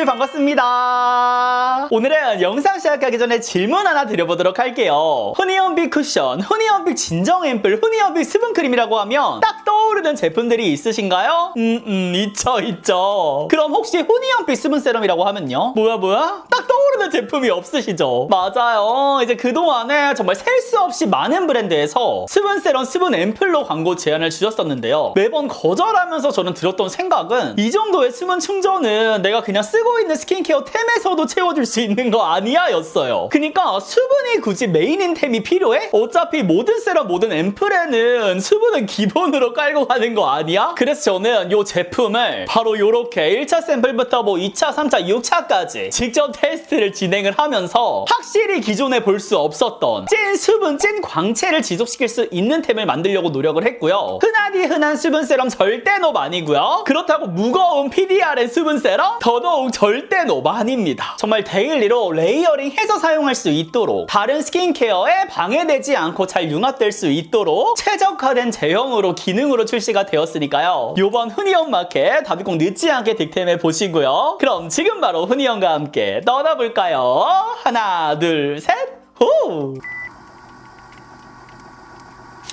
다들 반갑습니다. 오늘은 영상 시작하기 전에 질문 하나 드려보도록 할게요. 후니언빅 쿠션, 후니언빅 진정 앰플, 후니언빅 수분크림이라고 하면 딱 떠오르는 제품들이 있으신가요? 음, 음, 있죠, 있죠. 그럼 혹시 후니언빅 수분 세럼이라고 하면요? 뭐야, 뭐야? 딱 떠오르는 제품이 없으시죠? 맞아요. 이제 그동안에 정말 셀 수 없이 많은 브랜드에서 수분 세럼, 수분 앰플로 광고 제안을 주셨었는데요. 매번 거절하면서 저는 들었던 생각은 이 정도의 수분 충전은 내가 그냥 쓰고 있는 스킨케어 템에서도 채워줄 수 있는 거 아니야? 였어요. 그니까 수분이 굳이 메인인 템이 필요해? 어차피 모든 세럼, 모든 앰플에는 수분은 기본으로 깔고 가는 거 아니야? 그래서 저는 이 제품을 바로 요렇게 1차 샘플부터 뭐 2차, 3차, 6차까지 직접 테스트를 진행을 하면서 확실히 기존에 볼 수 없었던 찐 수분, 찐 광채를 지속시킬 수 있는 템을 만들려고 노력을 했고요. 흔하디 흔한 수분 세럼 절대 노 아니고요. 그렇다고 무거운 PDRN 수분 세럼 더더욱 절대 노 아닙니다. 정말 데일리로 레이어링 해서 사용할 수 있도록 다른 스킨케어에 방해되지 않고 잘 융합될 수 있도록 최적화된 제형으로 기능으로 출시가 되었으니까요. 요번 흔히언 마켓 다들 꼭 늦지 않게 득템해 보시고요. 그럼 지금 바로 흔히언과 함께 떠나볼까요? 하나, 둘, 셋, 호!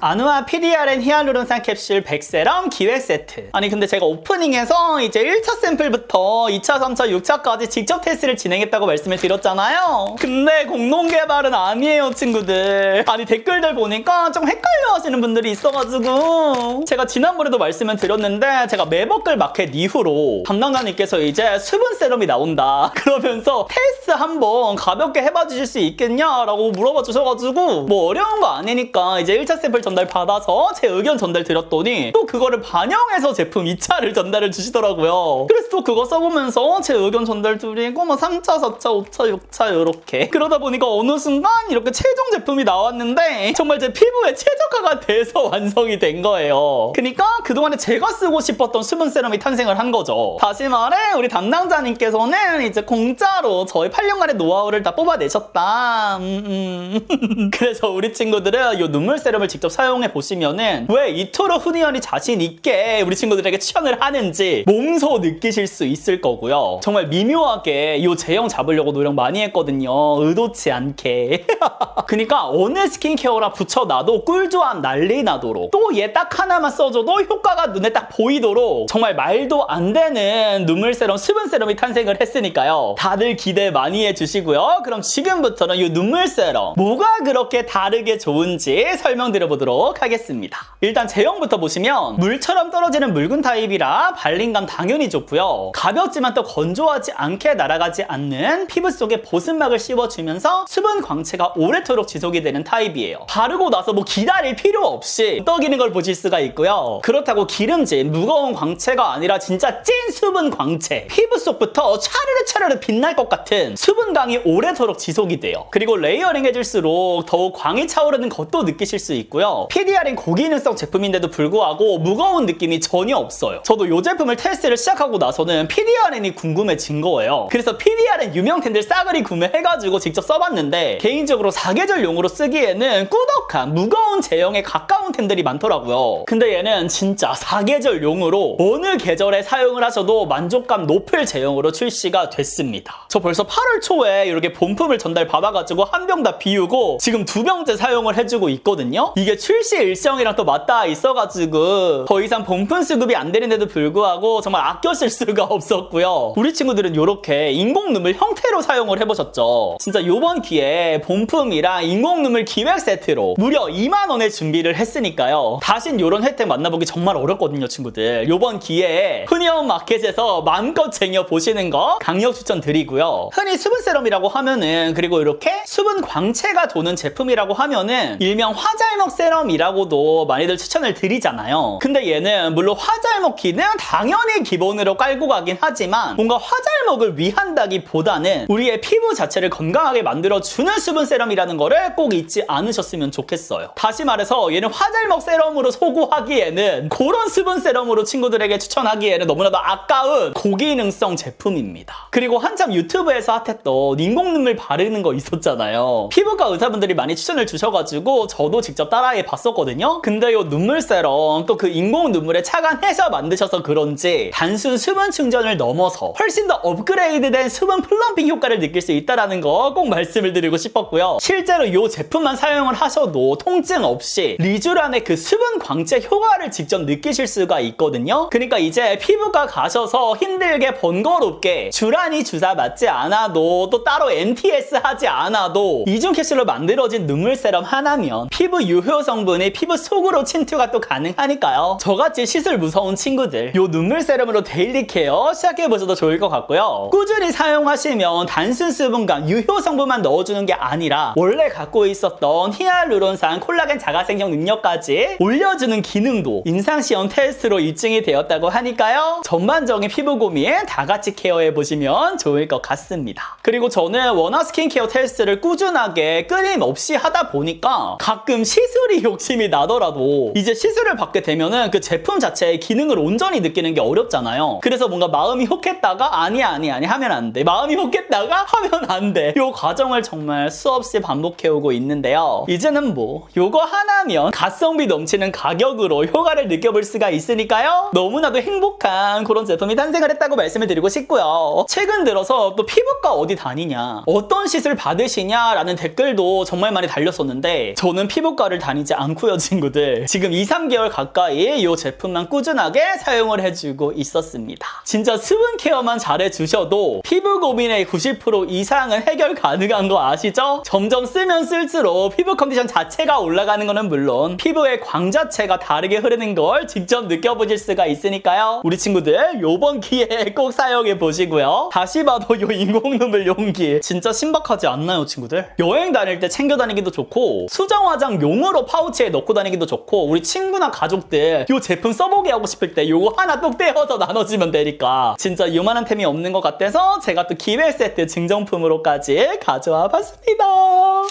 아누아 PDRN 히알루론산 캡슐 100세럼 기획 세트. 아니 근데 제가 오프닝에서 이제 1차 샘플부터 2차, 3차, 6차까지 직접 테스트를 진행했다고 말씀을 드렸잖아요. 근데 공동 개발은 아니에요, 친구들. 아니 댓글들 보니까 좀 헷갈려 하시는 분들이 있어가지고 제가 지난번에도 말씀을 드렸는데 제가 매버클 마켓 이후로 담당자님께서 이제 수분 세럼이 나온다. 그러면서 테스트 한번 가볍게 해봐 주실 수 있겠냐라고 물어봐 주셔가지고 뭐 어려운 거 아니니까 이제 1차 샘플 전달 받아서 제 의견 전달 드렸더니 또 그거를 반영해서 제품 2차를 전달을 주시더라고요. 그래서 또 그거 써보면서 제 의견 전달 드리고 뭐 3차, 4차, 5차, 6차 이렇게 그러다 보니까 어느 순간 이렇게 최종 제품이 나왔는데 정말 제 피부에 최적화가 돼서 완성이 된 거예요. 그러니까 그동안에 제가 쓰고 싶었던 수분 세럼이 탄생을 한 거죠. 다시 말해 우리 담당자님께서는 이제 공짜로 저희 8년간의 노하우를 다 뽑아내셨다. 음, 음. 그래서 우리 친구들은 이 눈물 세럼을 직접 사용해 보시면은 왜 이토록 훈이언이 자신 있게 우리 친구들에게 추천을 하는지 몸소 느끼실 수 있을 거고요. 정말 미묘하게 이 제형 잡으려고 노력 많이 했거든요. 의도치 않게. 그러니까 어느 스킨케어라 붙여놔도 꿀조합 난리 나도록 또 얘 딱 하나만 써줘도 효과가 눈에 딱 보이도록 정말 말도 안 되는 눈물 세럼, 수분 세럼이 탄생을 했으니까요. 다들 기대 많이 해주시고요. 그럼 지금부터는 이 눈물 세럼 뭐가 그렇게 다르게 좋은지 설명드려보도록 하겠습니다. 일단 제형부터 보시면 물처럼 떨어지는 묽은 타입이라 발림감 당연히 좋고요. 가볍지만 또 건조하지 않게 날아가지 않는 피부 속에 보습막을 씌워주면서 수분 광채가 오래도록 지속이 되는 타입이에요. 바르고 나서 뭐 기다릴 필요 없이 떡이는 걸 보실 수가 있고요. 그렇다고 기름진 무거운 광채가 아니라 진짜 찐 수분 광채. 피부 속부터 차르르 차르르 빛날 것 같은 수분광이 오래도록 지속이 돼요. 그리고 레이어링 해줄수록 더욱 광이 차오르는 것도 느끼실 수 있고요. PDR은 고기능성 제품인데도 불구하고 무거운 느낌이 전혀 없어요. 저도 이 제품을 테스트를 시작하고 나서는 PDRN이 궁금해진 거예요. 그래서 PDRN 유명템들 싸그리 구매해가지고 직접 써봤는데 개인적으로 사계절용으로 쓰기에는 꾸덕한 무거운 제형에 가까운 템들이 많더라고요. 근데 얘는 진짜 사계절용으로 어느 계절에 사용을 하셔도 만족감 높을 제형으로 출시가 됐습니다. 저 벌써 8월 초에 이렇게 본품을 전달 받아가지고 한 병 다 비우고 지금 두 병째 사용을 해주고 있거든요. 이게 출시 일정이랑 또 맞닿아 있어가지고 더 이상 본품 수급이 안 되는데도 불구하고 정말 아껴 쓸 수가 없었고요. 우리 친구들은 이렇게 인공 눈물 형태로 사용을 해보셨죠. 진짜 요번 기회에 본품이랑 인공 눈물 기획 세트로 무려 2만 원에 준비를 했으니까요. 다신 이런 혜택 만나보기 정말 어렵거든요, 친구들. 요번 기회에 흔히언 마켓에서 마음껏 쟁여 보시는 거 강력 추천드리고요. 흔히 수분 세럼이라고 하면은 그리고 이렇게 수분 광채가 도는 제품이라고 하면은 일명 화잘먹 세럼 이라고도 많이들 추천을 드리잖아요. 근데 얘는 물론 화잘먹기는 당연히 기본으로 깔고 가긴 하지만 뭔가 화잘먹을 위한다기보다는 우리의 피부 자체를 건강하게 만들어주는 수분 세럼이라는 거를 꼭 잊지 않으셨으면 좋겠어요. 다시 말해서 얘는 화잘먹 세럼으로 소구하기에는 그런 수분 세럼으로 친구들에게 추천하기에는 너무나도 아까운 고기능성 제품입니다. 그리고 한참 유튜브에서 핫했던 인공 눈물 바르는 거 있었잖아요. 피부과 의사분들이 많이 추천을 주셔가지고 저도 직접 따라 가까이 봤었거든요. 근데 요 눈물 세럼 또 그 인공 눈물에 착안해서 만드셔서 그런지 단순 수분 충전을 넘어서 훨씬 더 업그레이드된 수분 플럼핑 효과를 느낄 수 있다라는 거 꼭 말씀을 드리고 싶었고요. 실제로 요 제품만 사용을 하셔도 통증 없이 리쥬란의 그 수분 광채 효과를 직접 느끼실 수가 있거든요. 그러니까 이제 피부과 가셔서 힘들게 번거롭게 주란이 주사 맞지 않아도 또 따로 NTS 하지 않아도 이중 캡슐로 만들어진 눈물 세럼 하나면 피부 유효 성분이 피부 속으로 침투가 또 가능하니까요. 저같이 시술 무서운 친구들 요 눈물 세럼으로 데일리 케어 시작해보셔도 좋을 것 같고요. 꾸준히 사용하시면 단순 수분감 유효 성분만 넣어주는 게 아니라 원래 갖고 있었던 히알루론산 콜라겐 자가생성 능력까지 올려주는 기능도 임상시험 테스트로 입증이 되었다고 하니까요. 전반적인 피부 고민 다 같이 케어해 보시면 좋을 것 같습니다. 그리고 저는 원화 스킨케어 테스트를 꾸준하게 끊임없이 하다 보니까 가끔 시술이 욕심이 나더라도 이제 시술을 받게 되면은 그 제품 자체의 기능을 온전히 느끼는 게 어렵잖아요. 그래서 뭔가 마음이 혹했다가 아니 아니 아니 하면 안 돼. 마음이 혹했다가 하면 안 돼. 요 과정을 정말 수없이 반복해오고 있는데요. 이제는 뭐 요거 하나면 가성비 넘치는 가격으로 효과를 느껴볼 수가 있으니까요. 너무나도 행복한 그런 제품이 탄생을 했다고 말씀을 드리고 싶고요. 최근 들어서 또 피부과 어디 다니냐, 어떤 시술 받으시냐라는 댓글도 정말 많이 달렸었는데 저는 피부과를 다니지 않고요, 친구들. 지금 2, 3개월 가까이 이 제품만 꾸준하게 사용을 해주고 있었습니다. 진짜 수분 케어만 잘해주셔도 피부 고민의 90% 이상은 해결 가능한 거 아시죠? 점점 쓰면 쓸수록 피부 컨디션 자체가 올라가는 거는 물론 피부의 광 자체가 다르게 흐르는 걸 직접 느껴보실 수가 있으니까요. 우리 친구들 요번 기회에 꼭 사용해 보시고요. 다시 봐도 요 인공 눈물 용기 진짜 신박하지 않나요, 친구들? 여행 다닐 때 챙겨 다니기도 좋고 수정 화장 용으로 파 우치에 넣고 다니기도 좋고 우리 친구나 가족들 요 제품 써보게 하고 싶을 때 요거 하나 똑 떼어서 나눠주면 되니까 진짜 요만한 템이 없는 것 같아서 제가 또 기획 세트 증정품으로까지 가져와 봤습니다.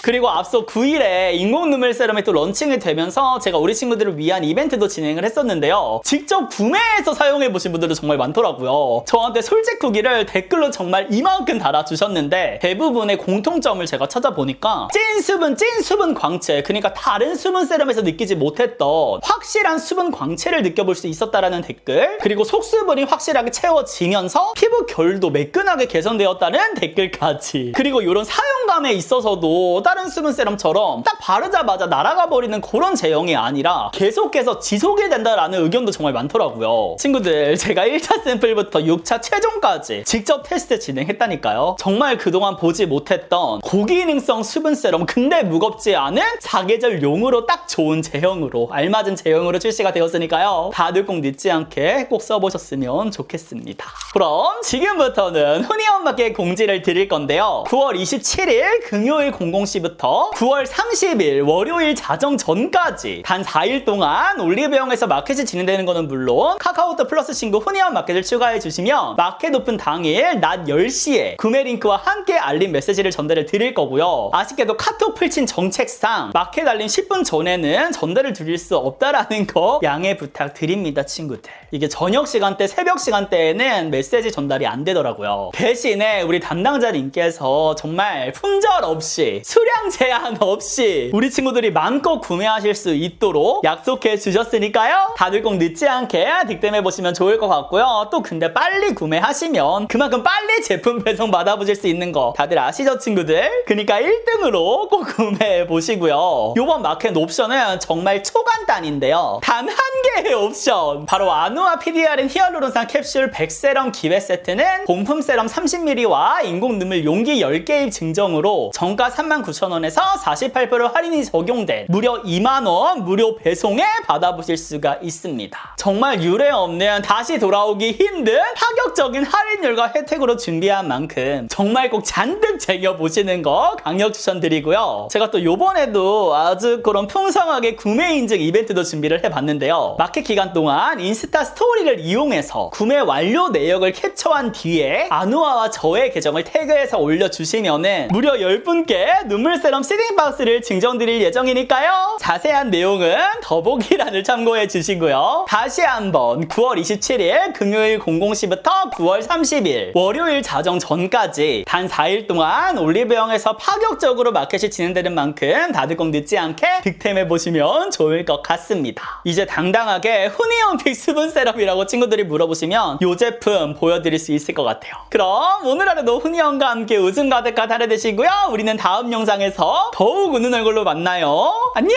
그리고 앞서 9일에 인공 눈물 세럼이 또 런칭이 되면서 제가 우리 친구들을 위한 이벤트도 진행을 했었는데요. 직접 구매해서 사용해 보신 분들도 정말 많더라고요. 저한테 솔직 후기를 댓글로 정말 이만큼 달아주셨는데 대부분의 공통점을 제가 찾아보니까 찐 수분, 찐 수분 광채 그러니까 다른 수분 세럼에서 느끼지 못했던 확실한 수분 광채를 느껴볼 수 있었다라는 댓글 그리고 속수분이 확실하게 채워지면서 피부 결도 매끈하게 개선되었다는 댓글까지. 그리고 이런 사용감에 있어서도 다른 수분 세럼처럼 딱 바르자마자 날아가 버리는 그런 제형이 아니라 계속해서 지속이 된다라는 의견도 정말 많더라고요. 친구들 제가 1차 샘플부터 6차 최종까지 직접 테스트 진행했다니까요. 정말 그동안 보지 못했던 고기능성 수분 세럼 근데 무겁지 않은 사계절 용으로 딱 좋은 제형으로 알맞은 제형으로 출시가 되었으니까요. 다들 꼭 늦지 않게 꼭 써보셨으면 좋겠습니다. 그럼 지금부터는 훈이엄마께 공지를 드릴 건데요. 9월 27일 금요일 00시부터 9월 30일 월요일 자정 전까지 단 4일 동안 올리브영에서 마켓이 진행되는 거는 물론 카카오톡 플러스 친구 훈이엄 마켓을 추가해 주시면 마켓 오픈 당일 낮 10시에 구매 링크와 함께 알림 메시지를 전달을 드릴 거고요. 아쉽게도 카톡 풀친 정책상 마켓 알림 10분 전 에는 전달을 드릴 수 없다라는 거 양해 부탁드립니다 친구들. 이게 저녁 시간대 새벽 시간대에는 메시지 전달이 안 되더라고요. 대신에 우리 담당자님께서 정말 품절 없이 수량 제한 없이 우리 친구들이 마음껏 구매하실 수 있도록 약속해 주셨으니까요. 다들 꼭 늦지 않게 득템해 보시면 좋을 것 같고요. 또 근데 빨리 구매하시면 그만큼 빨리 제품 배송 받아보실 수 있는 거 다들 아시죠 친구들? 그러니까 1등으로 꼭 구매해 보시고요. 요번 마켓 옵션은 정말 초간단인데요 단 한 개의 옵션 바로 아누아 PDRN 히알루론산 캡슐 100세럼 기회 세트는 본품 세럼 30ml와 인공 눈물 용기 10개입 증정으로 정가 39,000원에서 48% 할인이 적용된 무려 2만원 무료 배송에 받아보실 수가 있습니다. 정말 유례 없는 다시 돌아오기 힘든 파격적인 할인율과 혜택으로 준비한 만큼 정말 꼭 잔뜩 챙겨보시는 거 강력 추천드리고요. 제가 또 요번에도 아주 그런 풍성하게 구매 인증 이벤트도 준비를 해봤는데요. 마켓 기간 동안 인스타 스토리를 이용해서 구매 완료 내역을 캡처한 뒤에 아누아와 저의 계정을 태그해서 올려주시면은 무려 10분께 눈물 세럼 시딩 박스를 증정드릴 예정이니까요. 자세한 내용은 더보기란을 참고해 주시고요. 다시 한번 9월 27일 금요일 00시부터 9월 30일 월요일 자정 전까지 단 4일 동안 올리브영에서 파격적으로 마켓이 진행되는 만큼 다들 꼭 늦지 않게 득 템해 보시면 좋을 것 같습니다. 이제 당당하게 훈이형 빅스분 세럼이라고 친구들이 물어보시면 이 제품 보여드릴 수 있을 것 같아요. 그럼 오늘 하루도 훈이형과 함께 웃음 가득한 하루 되시고요. 우리는 다음 영상에서 더욱 웃는 얼굴로 만나요. 안녕!